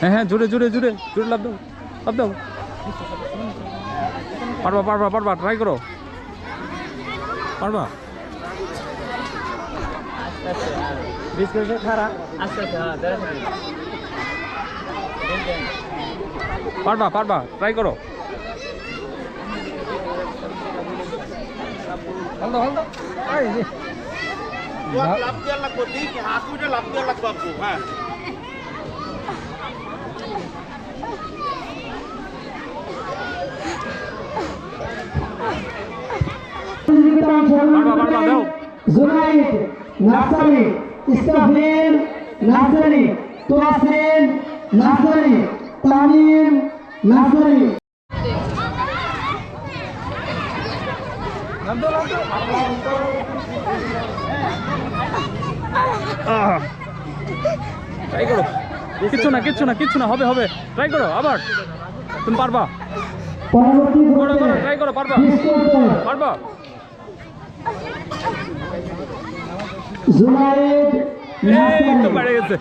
হ্যাঁ হ্যাঁ জুড়ে জুড়ে জুড়ে জুড়ে লাভ দাও লাভ দাও। পারবা পারবা পারবা ট্রাই করো। পারবা? পারবা পারবা ট্রাই করো। পারবা পারবা ট্রাই করো লাভ দেওয়ার লাগবো দিক লাভ দেওয়ার লাগবো আপু হ্যাঁ। জুনাইদ ইস্তাফিন তোয়াসিন তামিম ট্রাই করো। কিচ্ছু না কিচ্ছু না কিচ্ছু না হবে হবে। ট্রাই করো আবার। তুমি পারবা। করো করো ট্রাই করো পারবা। পারবা। এই তো পেরে গেছে।